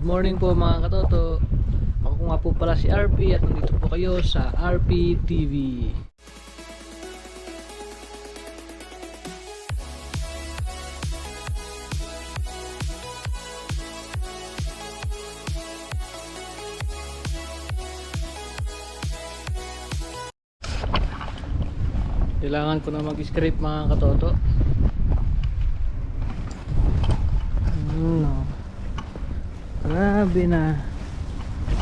Good morning po mga katoto. Ako nga po pala si RP at nandito po kayo sa RP TV. Kailangan ko na mag-script mga katoto. Ano? Grabe na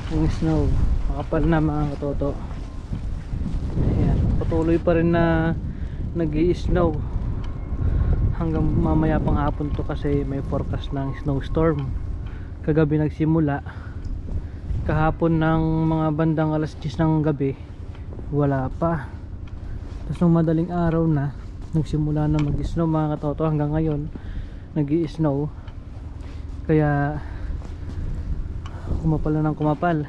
yung snow. Makapal na mga katoto. Ayan. Patuloy pa rin na nag snow hanggang mamaya pang hapon to kasi may forecast ng snowstorm. Kagabi nagsimula. Kahapon ng mga bandang alas 10 ng gabi wala pa. Tapos nung madaling araw na nagsimula na mag-snow mga katoto hanggang ngayon nag snow kaya kumapal na ng kumapal.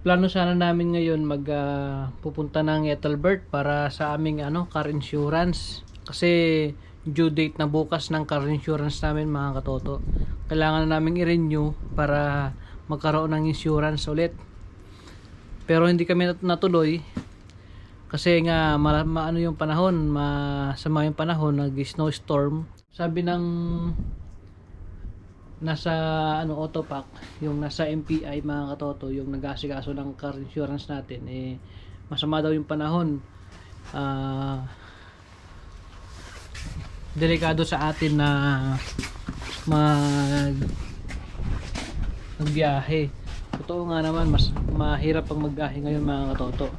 Plano sana namin ngayon mag ah, pupunta ng Ethelbert para sa aming ano car insurance. Kasi due date na bukas ng car insurance namin mga katoto. Kailangan na namin i-renew para magkaroon ng insurance ulit. Pero hindi kami nat- natuloy. Kasi nga ma, ma- ano yung panahon masama yung panahon nag snowstorm sabi ng nasa ano autopack yung nasa MPI mga katoto yung nag-asikaso ng car insurance natin eh masama daw yung panahon. Ah delikado sa atin na mag magbiyahe. Totoo nga naman mas mahirap pang magbiyahe ngayon mga katoto.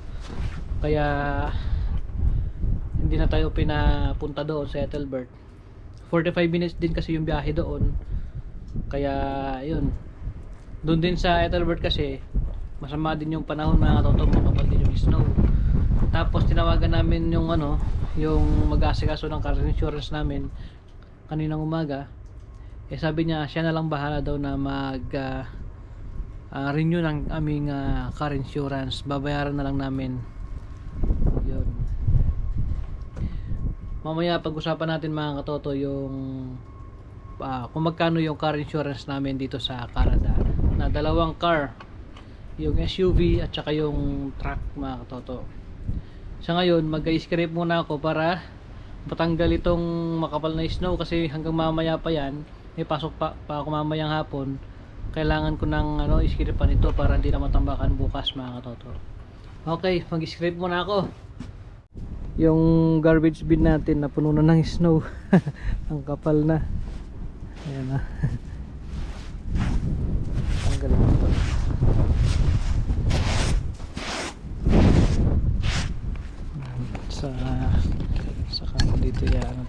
Kaya hindi na tayo pinapunta doon sa Ethelbert. 45 minutes din kasi yung biyahe doon kaya yun. Doon din sa Ethelbert kasi masama din yung panahon mga katoto makapal din yung snow. Tapos tinawagan namin yung ano yung mag-asikaso ng car insurance namin kaninang umaga. Eh sabi niya siya na lang bahala daw na mag ah, ah, renew ng aming ah, car insurance. Babayaran na lang namin. Yun. Mamaya pag-usapan natin mga katoto yung ah, kung magkano yung car insurance namin dito sa Canada. Na dalawang car yung SUV at saka yung truck mga katoto. Sa ngayon mag-script muna ako para matanggal itong makapal na snow kasi hanggang mamaya pa yan may pasok pa, pa ako mamayang hapon. Kailangan ko ng ano, iskripan ito para hindi na matambakan bukas mga katoto. Okay mag-script muna ako. Yung garbage bin natin na puno na ng snow. Ang kapal na ayan na tanggalin ko to sa sa kano dito ya ano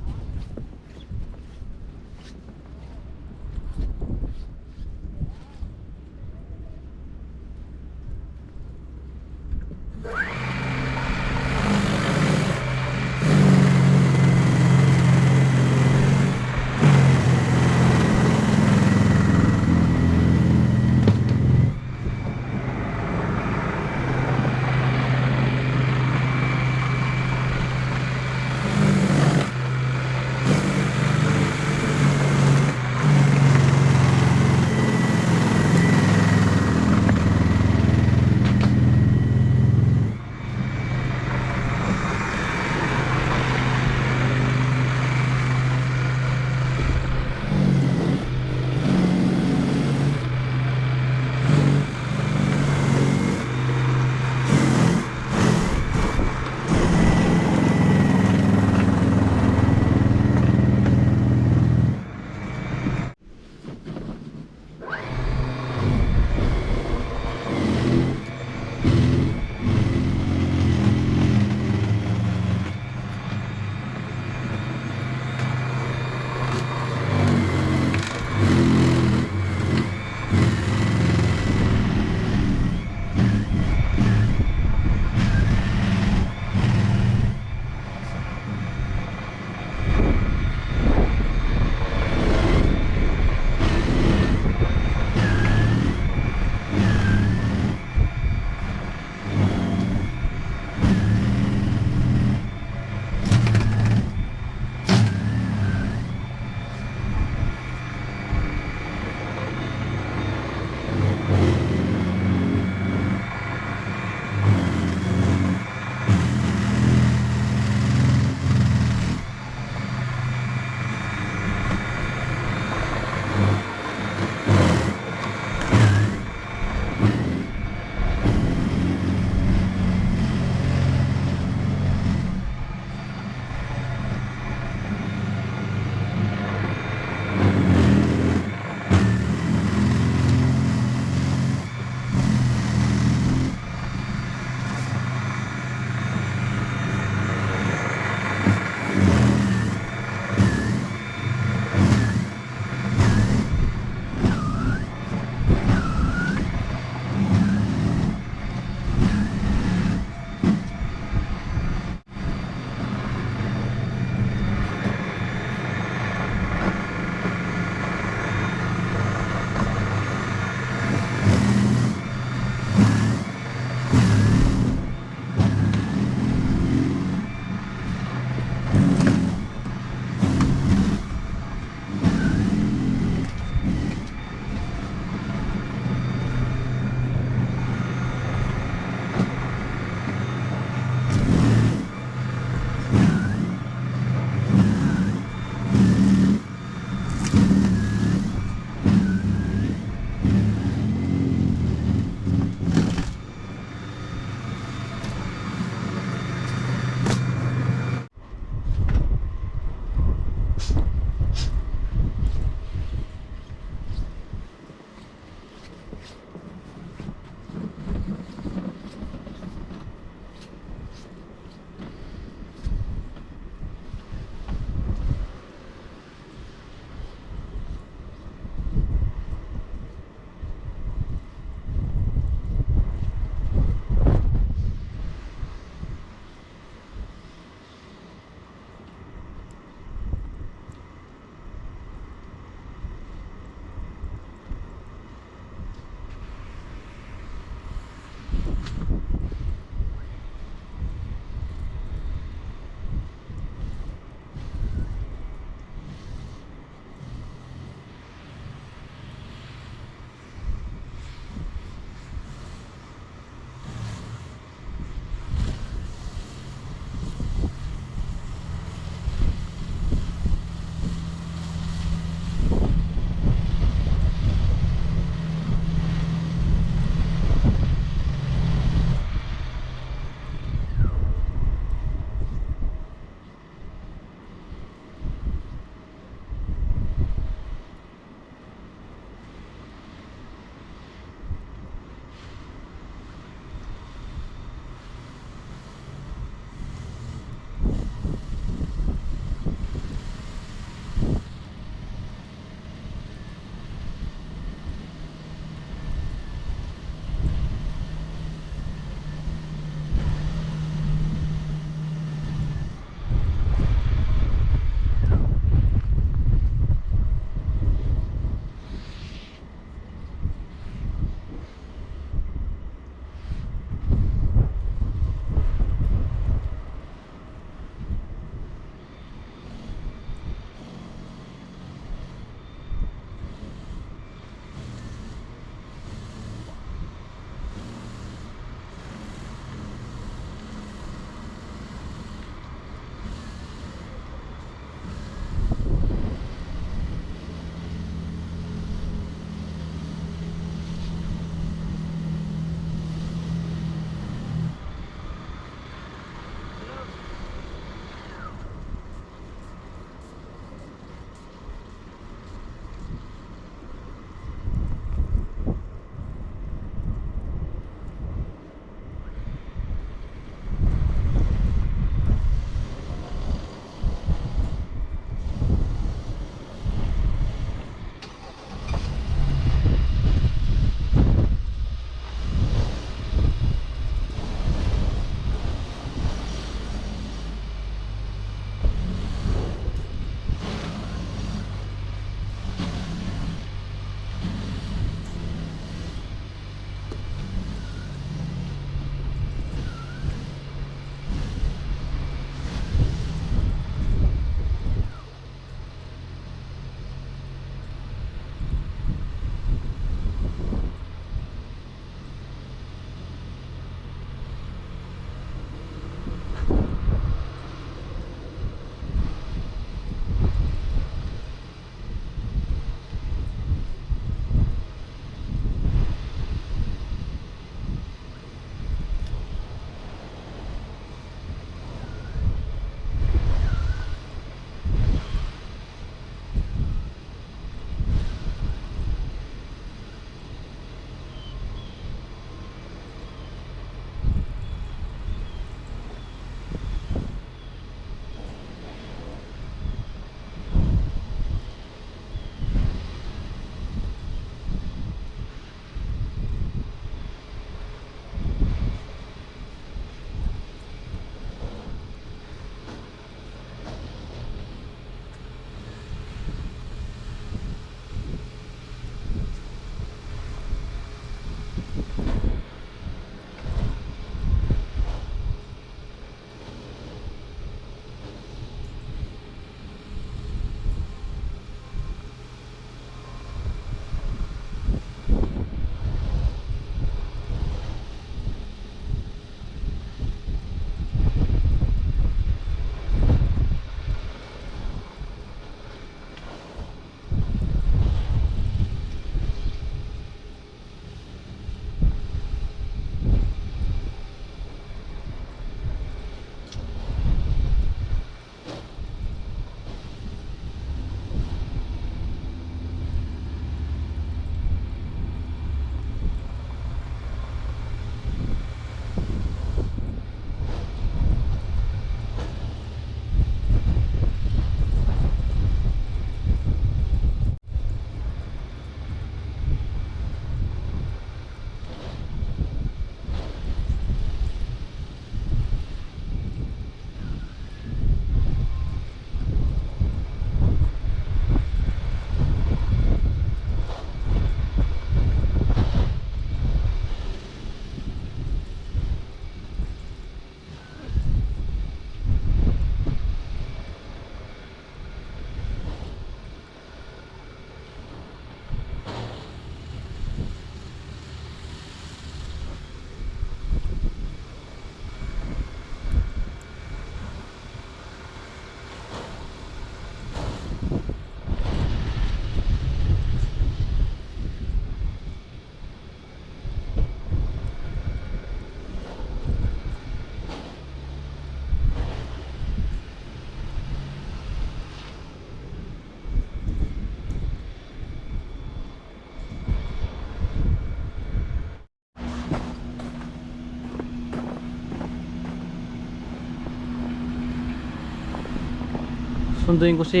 Sunduin ko si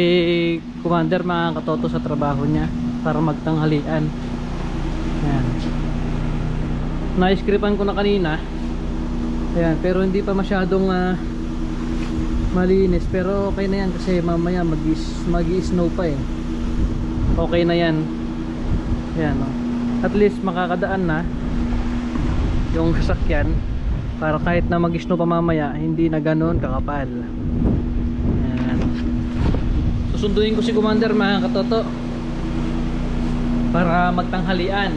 Commander mga katoto sa trabaho niya para magtanghalian. Ayan. Na-scriptan ko na kanina. Ayan, pero hindi pa masyadong ah, malinis. Pero okay na yan kasi mamaya mag-snow pa eh. Okay na yan. Ayan oh. At least makakadaan na yung sasakyan para kahit na mag-snow pa mamaya hindi na ganoon kakapal. Susunduin ko si Commander mga katoto para magtanghalian.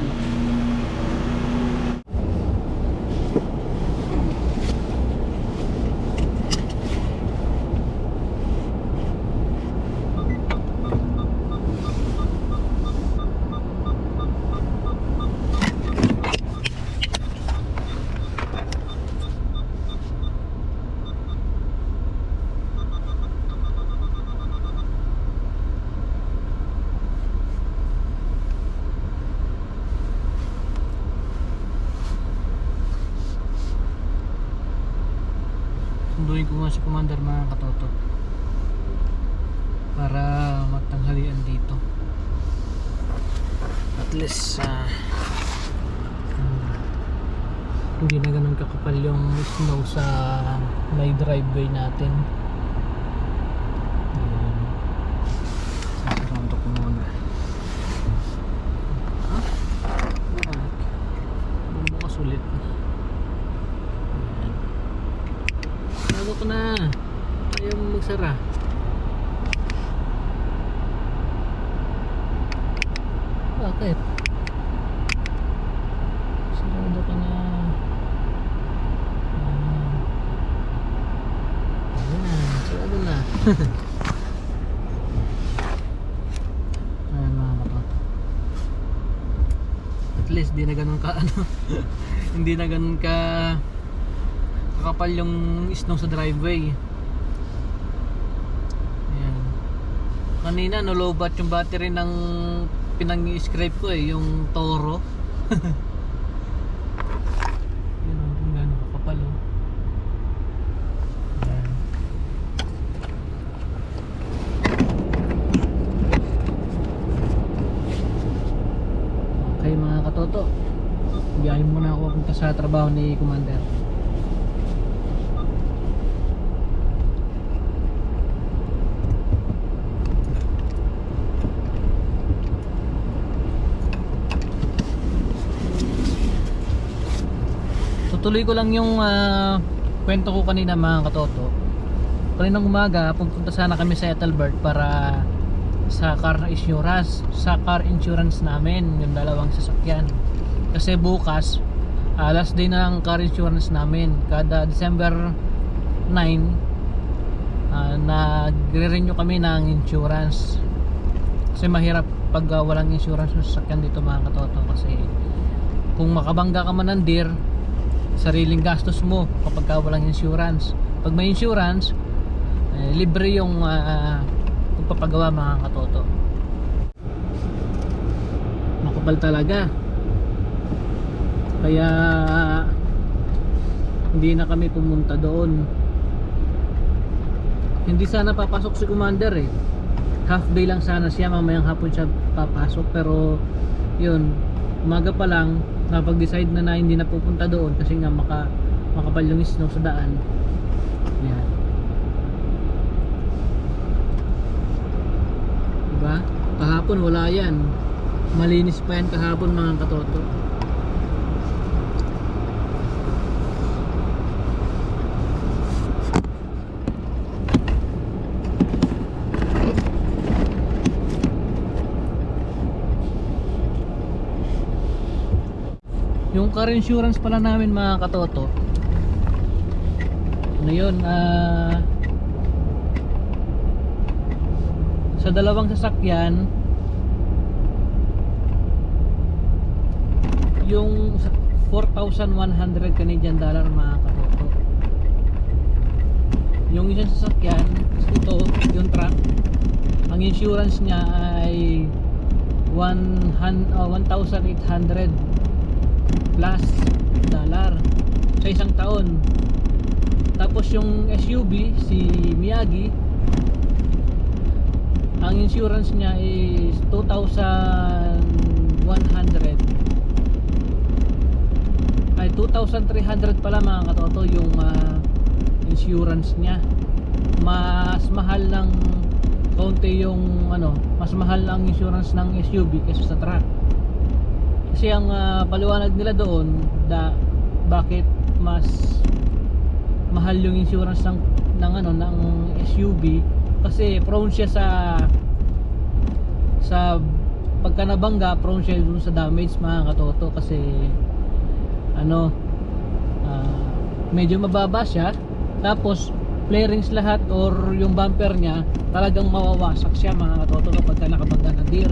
Sunduin ko nga si Commander mga katoto para magtanghalian dito. At least ah, hmm, hindi na ganun kakapal yung snow sa may driveway natin. Ayan. Sasarando ko muna. Ah, bumalik. Bumukas ulit. Ayan. Bago ko na. Ayaw mo magsara. Bakit? Sarado ka na. Ah. Ayan, sarado na. Ayan mga katoto. At least di na ganun ka ano. Hindi na ganun ka kakapal yung snow sa driveway. Ayan. Kanina nolobat yung battery ng pinang-scrape ko eh, yung Toro. Yun oh, kung gaano kakapal oh. Ayan. Okay mga katoto. Biyahin muna ako punta sa trabaho ni Commander. Tutuloy ko lang yung ah, kwento ko kanina mga katoto. Kaninang umaga, pupunta sana kami sa Ethelbert para sa car insurance, sa car insurance namin, yung dalawang sasakyan. Kasi bukas, ah, last day na ng car insurance namin. Kada December 9, ah, nagre-renew kami ng insurance. Kasi mahirap pag ah, walang insurance yung sasakyan dito mga katoto kasi kung makabangga ka man ng deer sariling gastos mo kapag ka walang insurance pag may insurance eh, libre yung uh, pagpapagawa mga katoto makapal talaga kaya hindi na kami pumunta doon. Hindi sana papasok si commander eh. Half day lang sana siya mamayang hapon siya papasok. Pero yun umaga pa lang napag-decide na na hindi na pupunta doon kasi nga maka, makapal yung snow sa daan. Yan diba? Kahapon wala yan. Malinis pa yan kahapon mga katoto yung car insurance pala namin mga katoto. Ano yun ah sa dalawang sasakyan yung sa- 4,100 Canadian dollar mga katoto. Yung isang sasakyan ito yung truck ang insurance niya ay 100 ah, 1,800 plus dollar sa isang taon. Tapos yung SUV si Miyagi ang insurance niya is 2,100 ay 2,300 pala mga katoto yung ah, insurance niya. Mas mahal ng konti yung ano mas mahal ang insurance ng SUV kaysa sa truck kasi ang ah, paliwanag nila doon da bakit mas mahal yung insurance ng ng ano ng SUV kasi prone siya sa sa pagka nabangga prone siya dun sa damage mga katoto. Kasi ano ah, medyo mababa siya. Tapos flarings lahat or yung bumper niya talagang mawawasak siya mga katoto kapag ka nakabangga ng deer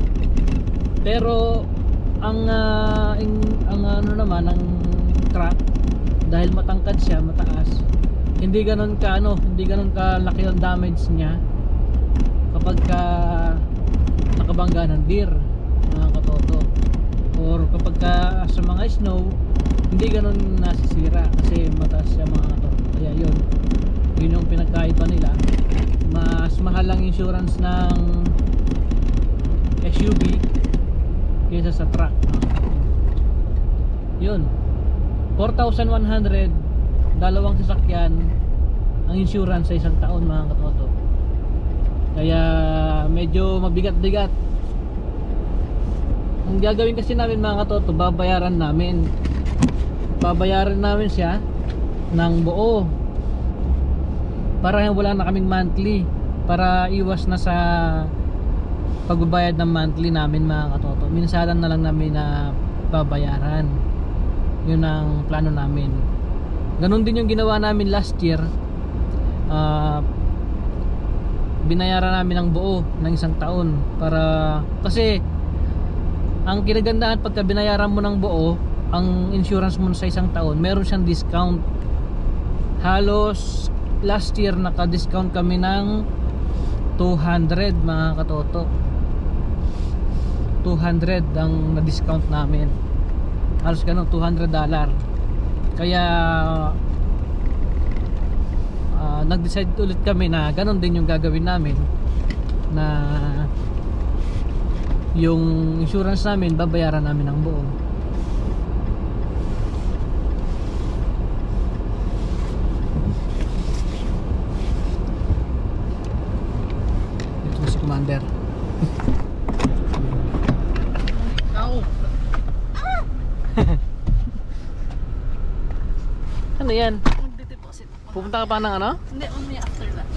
pero ang ah, in- ang ano naman ang truck dahil matangkad siya mataas. Hindi ganun ka ano hindi ganun ka laki ang damage niya kapag ka nakabangga ng deer mga katoto. Or kapag ka sa mga snow hindi ganun nasisira kasi mataas siya mga katoto. Kaya yun yun yung pinagkaiba nila. Mas mahal ang insurance ng SUV kaysa sa truck. Yun. 4,100 dalawang sasakyan ang insurance sa isang taon mga katoto. Kaya medyo mabigat-bigat. Ang gagawin kasi namin mga katoto babayaran namin. Babayaran namin siya ng buo. Para wala na kaming monthly. Para iwas na sa pagbabayad ng monthly namin mga katoto minsanan na lang namin na babayaran. Yun ang plano namin. Ganun din yung ginawa namin last year. Ah, binayaran namin ng buo ng isang taon para kasi ang kinagandaan pagka binayaran mo ng buo ang insurance mo sa isang taon meron siyang discount. Halos last year naka-discount kami ng 200 mga katoto 200 ang na-discount namin. Halos ganun 200 dollar. Kaya ah, nag-decide ulit kami na ganun din yung gagawin namin na yung insurance namin babayaran namin ng buo ito na si commander Ikaw. ano yan? Magde-deposit ako. pupunta ka pa ng ano? Hindi, only after that.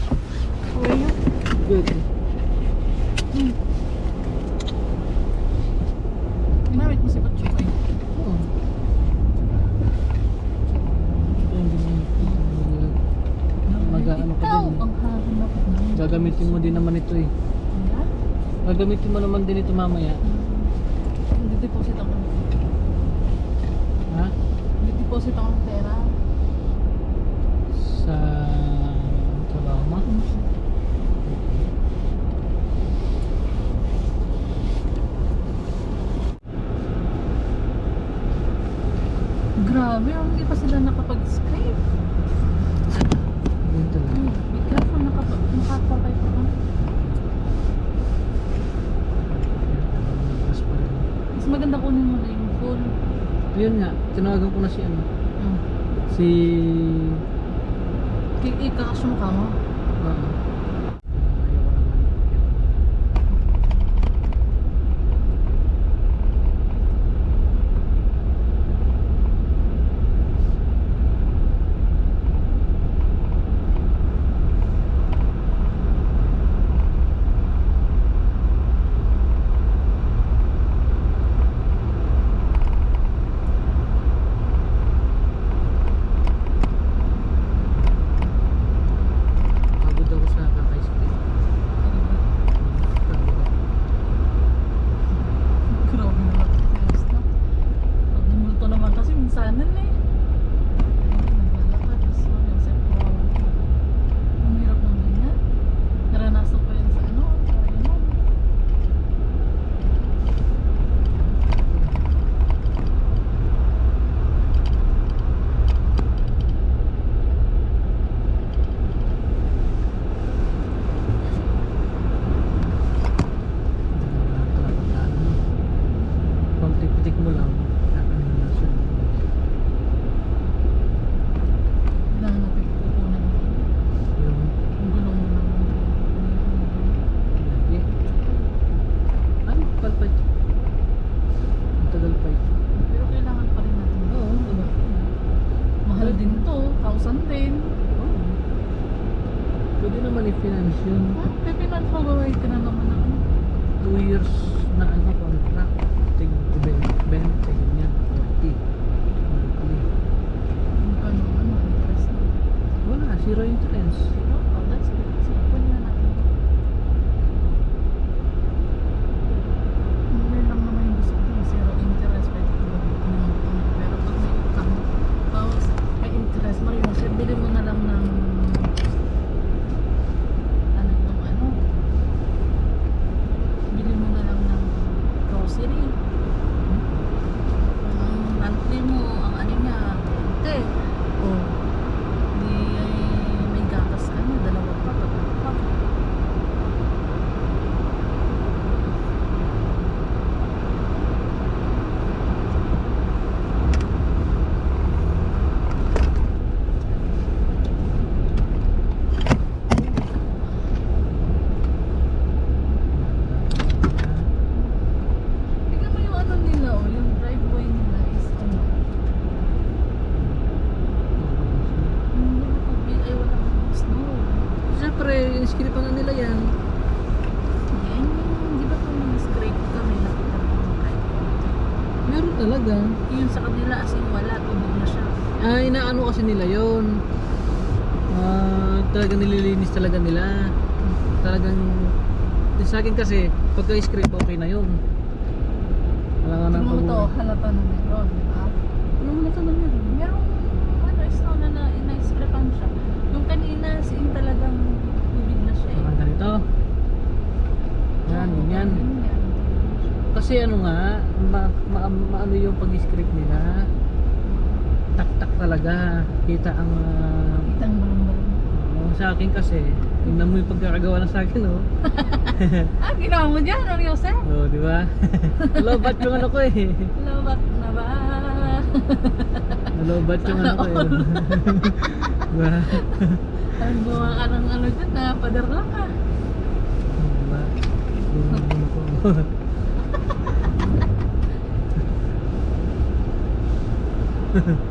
good Ginamit mo si Batchoy. Oo. Mag-ano ka din. eh. ang hanap na. Gagamitin mo din naman ito eh. Gagamitin mo naman din ito mamaya. Magde-deposit ako. Ha? Magde-deposit ako ng pera. Sa trabaho mo? Grabe, hindi pa sila nakapag-Skype. Ganito lang. Be careful, nakapag nakapatay pa ka. Mas maganda kunin mo na yung full. Ayun nga, tinawagan ko na si ano. Hmm. Si... Ikakasyon ka mo. Oo. Pagod talaga nila. Talagang sa akin kasi pagka script okay na yun. Wala nga nang mo to, pag- halata na meron, di ba? Ano mo na meron? Merong, ano, snow na na, ina-scrapan siya. Yung kanina, as in talagang tubig na siya eh. Parang ganito. Yan, ganyan. Kasi ano nga, ma, yung pag-script nila. Tak-tak talaga. Kita ang ah, Kitang balong-balong. oh, sa akin kasi, tingnan mo yung pagkakagawa na sa akin, oh. Ah, ginawa mo dyan, ano Joseph? Oh, di ba? Lobat yung ano ko eh. Labat na ba? Nalobat yung ano ko eh. diba? Ang gawa ka ng ano dyan, na pader lang ka. Diba? Ko.